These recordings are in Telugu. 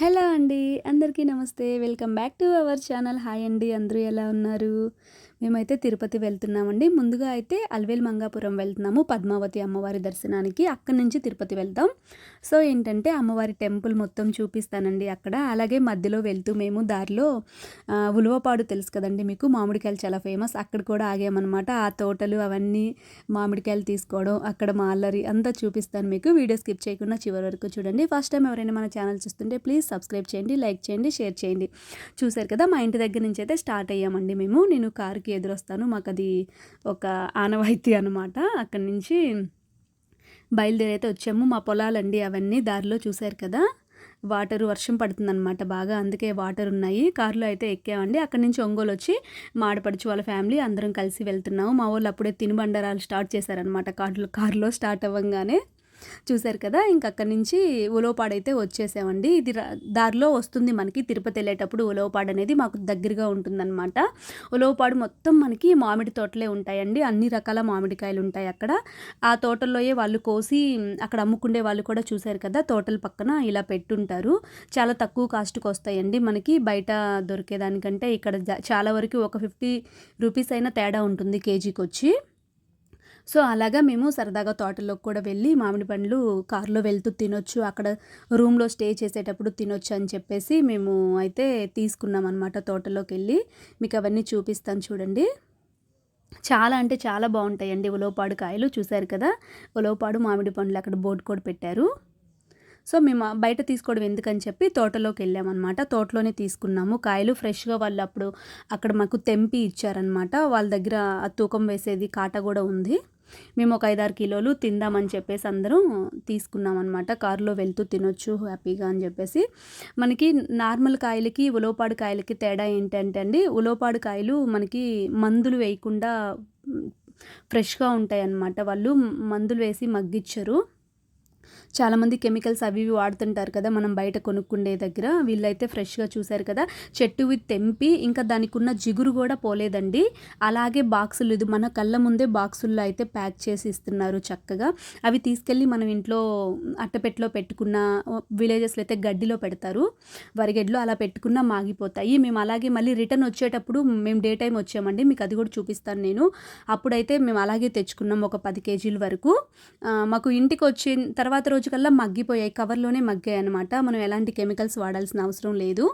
హలో అండి అందరికీ నమస్తే. Welcome back to our channel. Hi అండి అందరూ ఎలా ఉన్నారు? మేమైతే తిరుపతి వెళ్తున్నామండి. ముందుగా అయితే అల్వేల్ మంగాపురం వెళ్తున్నాము. పద్మావతి అమ్మవారి దర్శనానికి అక్కడి నుంచి తిరుపతి వెళ్తాం. సో ఏంటంటే అమ్మవారి టెంపుల్ మొత్తం చూపిస్తానండి అక్కడ. అలాగే మధ్యలో వెళ్తూ మేము దారిలో ఆ, ఉలువపాడు తెలుసు కదండి మీకు? మామిడికాయలు చాలా ఫేమస్. అక్కడ కూడా ఆగామన్నమాట. ఆ తోటలు అవన్నీ మామిడికాయలు తీసుకోవడం అక్కడ మా అల్లరి అంతా చూపిస్తాను మీకు. వీడియో స్కిప్ చేయకుండా చివరి వరకు చూడండి. ఫస్ట్ టైం ఎవరైనా మన ఛానల్ చూస్తుంటే ప్లీజ్ సబ్స్క్రైబ్ చేయండి లైక్ చేయండి షేర్ చేయండి. చూశారు కదా మా ఇంటి దగ్గర నుంచి అయితే స్టార్ట్ అయ్యామండి మేము. నేను కారుకి ఎదురొస్తాను. మాకు అది ఒక ఆనవాయితీ అనమాట అక్కడి నుంచి బయలుదేరి అయితే వచ్చాము. మా పొలాలండి అవన్నీ దారిలో చూశారు కదా. వాటర్ వర్షం పడుతుందన్నమాట బాగా. అందుకే వాటర్ ఉన్నాయి. కారులో అయితే ఎక్కామండి. అక్కడి నుంచి ఒంగోలు వచ్చి మాడపడిచి వాళ్ళ ఫ్యామిలీ అందరం కలిసి వెళ్తున్నాము. మా వాళ్ళు అప్పుడే తినుబండరాలు స్టార్ట్ చేశారనమాట కార్లో కారులో స్టార్ట్ అవ్వగానే చూశారు కదా ఇంక అక్కడి నుంచి ఉలవపాడైతే వచ్చేసామండి. ఇది దారిలో వస్తుంది మనకి తిరుపతి వెళ్ళేటప్పుడు ఉలవపాడు అనేది మాకు దగ్గరగా ఉంటుందన్నమాట. ఉలవపాడు మొత్తం మనకి మామిడి తోటలే ఉంటాయండి. అన్ని రకాల మామిడికాయలు ఉంటాయి అక్కడ. ఆ తోటల్లోయే వాళ్ళు కోసి అక్కడ అమ్ముకునే వాళ్ళు కూడా చూశారు కదా తోటల పక్కన ఇలా పెట్టుంటారు. చాలా తక్కువ కాస్ట్కి వస్తాయండి. మనకి బయట దొరికేదానికంటే ఇక్కడ జా- చాలా వరకు ఒక ఫిఫ్టీ రూపీస్ అయినా తేడా ఉంటుంది కేజీకి వచ్చి సో అలాగా మేము సరదాగా తోటలోకి కూడా వెళ్ళి మామిడి పండ్లు కారులో వెళ్తూ తినొచ్చు అక్కడ రూమ్లో స్టే చేసేటప్పుడు తినొచ్చు అని చెప్పేసి మేము అయితే తీసుకున్నాం అనమాట తోటలోకి వెళ్ళి. మీకు అవన్నీ చూపిస్తాను చూడండి. చాలా అంటే చాలా బాగుంటాయండి ఉలవపాడు కాయలు చూశారు కదా? ఉలవపాడు మామిడి పండ్లు అక్కడ బోర్డు కూడా పెట్టారు. సో మేము బయట తీసుకోవడం ఎందుకని చెప్పి తోటలోకి వెళ్ళామన్నమాట తోటలోనే తీసుకున్నాము. కాయలు ఫ్రెష్గా వాళ్ళు అప్పుడు అక్కడ మాకు తెంపి ఇచ్చారనమాట వాళ్ళ దగ్గర ఆ తూకం వేసేది కాట కూడా ఉంది. మేము ఒక ఐదారు కిలోలు తిందామని చెప్పేసి అందరం తీసుకున్నాం అనమాట కారులో వెళ్తూ తినొచ్చు హ్యాపీగా అని చెప్పేసి. మనకి నార్మల్ కాయలకి ఉలోపాడు కాయలకి తేడా ఏంటంటే అండి ఉలవపాడు కాయలు మనకి మందులు వేయకుండా ఫ్రెష్గా ఉంటాయి అన్నమాట వాళ్ళు మందులు వేసి మగ్గిచ్చరు. చాలామంది కెమికల్స్ అవి ఇవి వాడుతుంటారు కదా మనం బయట కొనుక్కుండే దగ్గర. వీళ్ళైతే ఫ్రెష్గా చూశారు కదా చెట్టువి తెంపి ఇంకా దానికి ఉన్న జిగురు కూడా పోలేదండి. అలాగే బాక్సులు ఇది మన కళ్ళ ముందే బాక్సుల్లో అయితే ప్యాక్ చేసి ఇస్తున్నారు చక్కగా. అవి తీసుకెళ్ళి మనం ఇంట్లో అట్టపెట్టలో పెట్టుకున్న విలేజెస్లో అయితే గడ్డిలో పెడతారు. వరిగడ్డిలో అలా పెట్టుకున్నా మాగిపోతాయి. మేము అలాగే మళ్ళీ రిటర్న్ వచ్చేటప్పుడు మేము డే టైం వచ్చామండి. మీకు అది కూడా చూపిస్తాను నేను. అప్పుడైతే మేము అలాగే తెచ్చుకున్నాం ఒక పది కేజీల వరకు. మాకు ఇంటికి వచ్చిన తర్వాత రోజు కల్లా మగ్గిపోయాయి. కవర్లోనే మగ్గాయి అనమాట మనం ఎలాంటి కెమికల్స్ వాడాల్సిన అవసరం లేదు.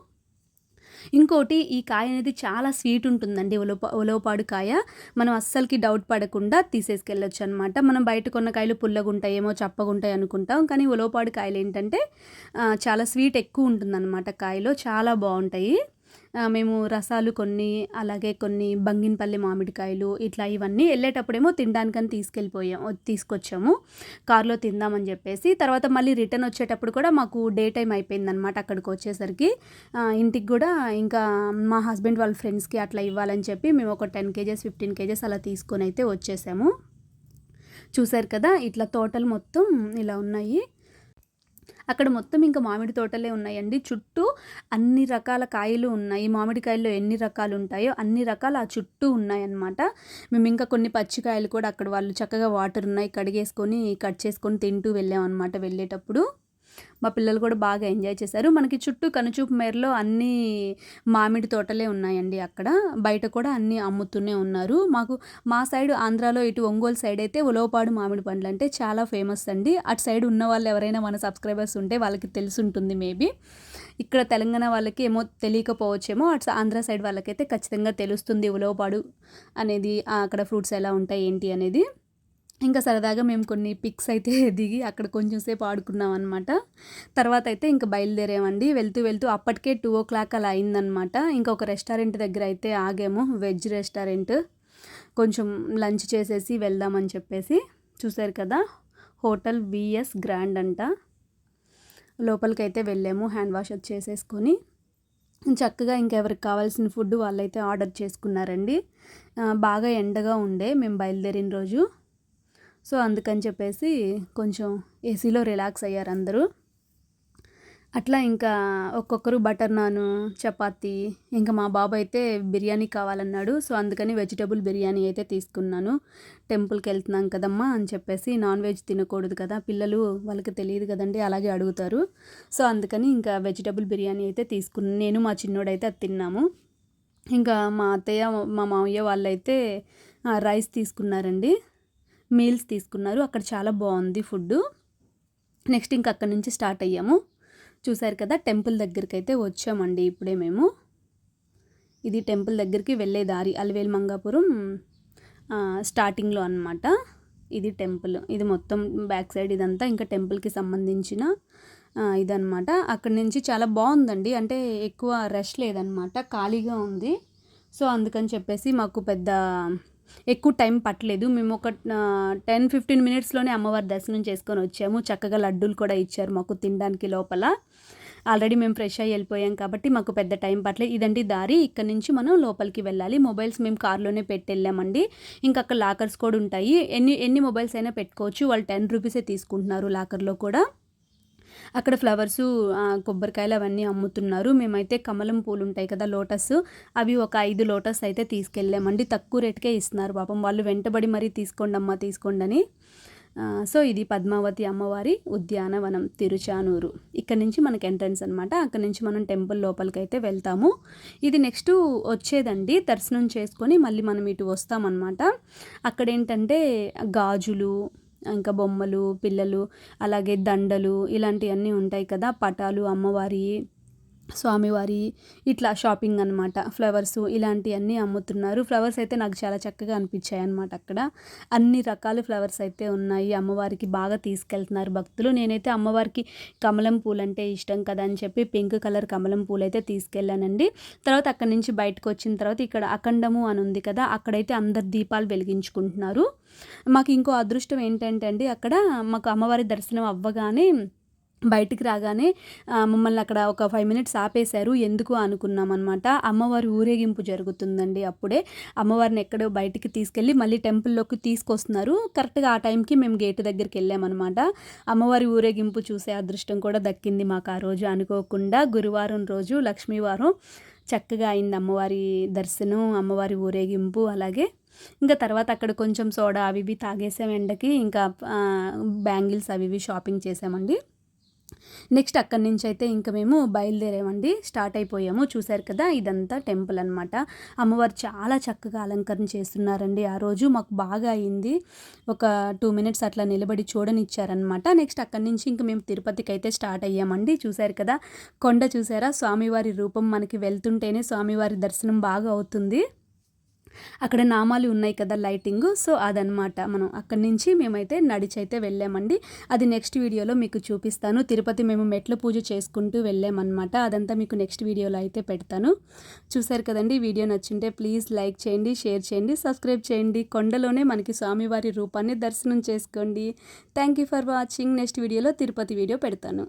ఇంకోటి ఈ కాయ అనేది చాలా స్వీట్ ఉంటుందండి. ఉలవ ఉలవపాడు కాయ. మనం అస్సలకి డౌట్ పడకుండా తీసేసుకెళ్ళొచ్చు అనమాట మనం బయట కొన్న కాయలు పుల్లగుంటాయేమో చప్పగుంటాయి అనుకుంటాం. కానీ ఉలవపాడు కాయలు ఏంటంటే చాలా స్వీట్ ఎక్కువ ఉంటుందన్నమాట కాయలో. చాలా బాగుంటాయి మేము రసాలు కొన్ని అలాగే కొన్ని బంగినపల్లి మామిడికాయలు ఇట్లా ఇవన్నీ వెళ్ళేటప్పుడేమో తినడానికని తీసుకెళ్ళిపోయాం తీసుకొచ్చాము. కార్లో తిందామని చెప్పేసి తర్వాత మళ్ళీ రిటర్న్ వచ్చేటప్పుడు కూడా మాకు డే టైం అయిపోయిందనమాట అక్కడికి వచ్చేసరికి. ఇంటికి కూడా ఇంకా మా హస్బెండ్ వాళ్ళ ఫ్రెండ్స్కి అట్లా ఇవ్వాలని చెప్పి మేము ఒక టెన్ కేజెస్ ఫిఫ్టీన్ కేజెస్ అలా తీసుకొని అయితే వచ్చేసాము. చూశారు కదా ఇట్లా తోటలు మొత్తం ఇలా ఉన్నాయి. అక్కడ మొత్తం ఇంకా మామిడి తోటలే ఉన్నాయండి. చుట్టూ అన్ని రకాల కాయలు ఉన్నాయి. మామిడికాయల్లో ఎన్ని రకాలు ఉంటాయో అన్ని రకాలు ఆ చుట్టూ ఉన్నాయన్నమాట. మేము ఇంకా కొన్ని పచ్చికాయలు కూడా అక్కడ వాళ్ళు చక్కగా వాటర్ ఉన్నాయి. కడిగేసుకొని కట్ చేసుకొని తింటూ వెళ్ళామన్నమాట వెళ్ళేటప్పుడు. మా పిల్లలు కూడా బాగా ఎంజాయ్ చేశారు. మనకి చుట్టూ కనుచూపు మేరలో అన్ని మామిడి తోటలే ఉన్నాయండి అక్కడ. బయట కూడా అన్నీ అమ్ముతూనే ఉన్నారు. మాకు మా సైడ్ ఆంధ్రాలో ఇటు ఒంగోలు సైడ్ అయితే ఉలవపాడు మామిడి పండ్లు అంటే చాలా ఫేమస్ అండి. అటు సైడ్ ఉన్న వాళ్ళు ఎవరైనా మన సబ్స్క్రైబర్స్ ఉంటే వాళ్ళకి తెలిసి ఉంటుంది మేబీ ఇక్కడ తెలంగాణ వాళ్ళకి ఏమో తెలియకపోవచ్చేమో అటు ఆంధ్ర సైడ్ వాళ్ళకైతే ఖచ్చితంగా తెలుస్తుంది ఉలవపాడు అనేది అక్కడ ఫ్రూట్స్ ఎలా ఉంటాయి ఏంటి అనేది. ఇంకా సరదాగా మేము కొన్ని పిక్స్ అయితే దిగి అక్కడ కొంచెం సేపు ఆడుకున్నాం అనమాట తర్వాత అయితే ఇంకా బయలుదేరామండి. వెళ్తూ వెళ్తూ అప్పటికే టూ ఓ క్లాక్ అలా అయిందనమాట ఇంకా ఒక రెస్టారెంట్ దగ్గర అయితే ఆగాము. Veg restaurant. కొంచెం లంచ్ చేసేసి వెళ్దామని చెప్పేసి. చూశారు కదా? హోటల్ విఎస్ గ్రాండ్ అంట. లోపలికైతే వెళ్ళాము. హ్యాండ్ వాష్ చేసేసుకొని. చక్కగా ఇంకెవరికి కావాల్సిన ఫుడ్ వాళ్ళైతే ఆర్డర్ చేసుకున్నారండి. బాగా ఎండగా ఉండే. మేము బయలుదేరిన రోజు. సో అందుకని చెప్పేసి కొంచెం ఏసీలో రిలాక్స్ అయ్యారు అందరూ. అట్లా ఇంకా ఒక్కొక్కరు బటర్ నాను చపాతి ఇంకా మా బాబు అయితే బిర్యానీ కావాలన్నాడు. సో అందుకని వెజిటబుల్ బిర్యానీ అయితే తీసుకున్నాను. టెంపుల్కి వెళ్తున్నాం కదమ్మా అని చెప్పేసి నాన్ వెజ్ తినకూడదు కదా పిల్లలు వాళ్ళకి తెలియదు కదండి అలాగే అడుగుతారు. సో అందుకని ఇంకా వెజిటబుల్ బిర్యానీ అయితే తీసుకున్నాను నేను మా చిన్నోడైతే అది తిన్నాము. ఇంకా మా అత్తయ్య మా మామయ్య వాళ్ళైతే రైస్ తీసుకున్నారండి. మీల్స్ తీసుకున్నారు. అక్కడ చాలా బాగుంది ఫుడ్ నెక్స్ట్ ఇంక అక్కడ నుంచి స్టార్ట్ అయ్యాము. చూసారు కదా టెంపుల్ దగ్గరికి అయితే వచ్చామండి ఇప్పుడే మేము. ఇది టెంపుల్ దగ్గరికి వెళ్ళే దారి అలివేలు మంగాపురం స్టార్టింగ్లో అనమాట ఇది టెంపుల్. ఇది మొత్తం బ్యాక్ సైడ్ ఇదంతా ఇంకా టెంపుల్కి సంబంధించిన ఇదనమాట అక్కడి నుంచి చాలా బాగుందండి. అంటే ఎక్కువ రష్ లేదనమాట ఖాళీగా ఉంది. సో అందుకని చెప్పేసి మాకు పెద్ద ఎక్కువ టైం పట్టలేదు. మేము ఒక టెన్ ఫిఫ్టీన్ మినిట్స్లోనే అమ్మవారి దర్శనం చేసుకొని వచ్చాము. చక్కగా లడ్డూలు కూడా ఇచ్చారు మాకు తినడానికి లోపల. ఆల్రెడీ మేము ఫ్రెష్ అయ్యి వెళ్ళిపోయాం కాబట్టి మాకు పెద్ద టైం పట్టలేదు. ఇదండి దారి. ఇక్కడ నుంచి మనం లోపలికి వెళ్ళాలి. మొబైల్స్ మేము కార్లోనే పెట్టి వెళ్ళామండి ఇంకా అక్కడ లాకర్స్ కూడా ఉంటాయి. ఎన్ని ఎన్ని మొబైల్స్ అయినా పెట్టుకోవచ్చు. వాళ్ళు టెన్ రూపీసే తీసుకుంటున్నారు లాకర్లో కూడా. అక్కడ ఫ్లవర్స్ కొబ్బరికాయలు అవన్నీ అమ్ముతున్నారు. మేమైతే కమలం పూలు ఉంటాయి కదా లోటస్ అవి ఒక ఐదు లోటస్ అయితే తీసుకెళ్ళామండి. తక్కువ రేటుకే ఇస్తున్నారు. పాపం వాళ్ళు వెంటబడి మరీ తీసుకోండి అమ్మ తీసుకోండి అని. సో ఇది పద్మావతి అమ్మవారి ఉద్యానవనం తిరుచానూరు. ఇక్కడ నుంచి మనకి ఎంట్రన్స్ అనమాట అక్కడ నుంచి మనం టెంపుల్ లోపలికి అయితే వెళ్తాము. ఇది నెక్స్ట్ వచ్చేదండి. దర్శనం చేసుకొని మళ్ళీ మనం ఇటు వస్తామన్నమాట. అక్కడ ఏంటంటే గాజులు ఇంకా బొమ్మలు పిల్లలు అలాగే దండలు ఇలాంటివన్నీ ఉంటాయి కదా పటాలు అమ్మవారి స్వామివారి ఇట్లా షాపింగ్ అనమాట ఫ్లవర్స్ ఇలాంటివన్నీ అమ్ముతున్నారు. ఫ్లవర్స్ అయితే నాకు చాలా చక్కగా అనిపించాయి అనమాట అక్కడ. అన్ని రకాల ఫ్లవర్స్ అయితే ఉన్నాయి. అమ్మవారికి బాగా తీసుకెళ్తున్నారు భక్తులు. నేనైతే అమ్మవారికి కమలం పూలు అంటే ఇష్టం కదా అని చెప్పి పింక్ కలర్ కమలం పూలు అయితే తీసుకెళ్ళానండి. తర్వాత అక్కడి నుంచి బయటకు వచ్చిన తర్వాత ఇక్కడ అఖండము అని ఉంది కదా అక్కడైతే అందరు దీపాలు వెలిగించుకుంటున్నారు. మాకు ఇంకో అదృష్టం ఏంటంటే అండి అక్కడ మాకు అమ్మవారి దర్శనం అవ్వగానే బయటికి రాగానే మమ్మల్ని అక్కడ ఒక ఫైవ్ మినిట్స్ ఆపేశారు ఎందుకు అనుకున్నాం అనమాట అమ్మవారి ఊరేగింపు జరుగుతుందండి అప్పుడే. అమ్మవారిని ఎక్కడో బయటికి తీసుకెళ్ళి మళ్ళీ టెంపుల్లోకి తీసుకొస్తున్నారు. కరెక్ట్గా ఆ టైంకి మేము గేటు దగ్గరికి వెళ్ళామన్నమాట. అమ్మవారి ఊరేగింపు చూసే అదృష్టం కూడా దక్కింది మాకు ఆ రోజు. అనుకోకుండా గురువారం రోజు లక్ష్మీవారం చక్కగా అయింది అమ్మవారి దర్శనం అమ్మవారి ఊరేగింపు. అలాగే ఇంకా తర్వాత అక్కడ కొంచెం సోడా అవి ఇవి తాగేసాం ఎండకి. ఇంకా బ్యాంగిల్స్ అవి ఇవి షాపింగ్ చేసామండి. నెక్స్ట్ అక్కడి నుంచి అయితే ఇంకా మేము బయలుదేరామండి. స్టార్ట్ అయిపోయాము. చూశారు కదా ఇదంతా టెంపుల్ అనమాట అమ్మవారు చాలా చక్కగా అలంకరణ చేస్తున్నారండి ఆ రోజు. మాకు బాగా అయింది. ఒక టూ మినిట్స్ అట్లా నిలబడి చూడనిచ్చారనమాట నెక్స్ట్ అక్కడి నుంచి ఇంకా మేము తిరుపతికి అయితే స్టార్ట్ అయ్యామండి. చూశారు కదా కొండ చూసారా స్వామివారి రూపం మనకి వెళ్తుంటేనే స్వామివారి దర్శనం బాగా అవుతుంది. అక్కడ నామాలు ఉన్నాయి కదా లైటింగ్. సో అదనమాట మనం అక్కడి నుంచి మేమైతే నడిచైతే వెళ్ళామండి. అది నెక్స్ట్ వీడియోలో మీకు చూపిస్తాను. తిరుపతి మేము మెట్ల పూజ చేసుకుంటూ వెళ్ళామన్నమాట. అదంతా మీకు నెక్స్ట్ వీడియోలో అయితే పెడతాను. చూసారు కదండి వీడియో నచ్చింటే ప్లీజ్ లైక్ చేయండి షేర్ చేయండి సబ్స్క్రైబ్ చేయండి. కొండలోనే మనకి స్వామివారి రూపాన్ని దర్శనం చేసుకోండి. Thank you for watching. Next వీడియోలో తిరుపతి వీడియో పెడతాను.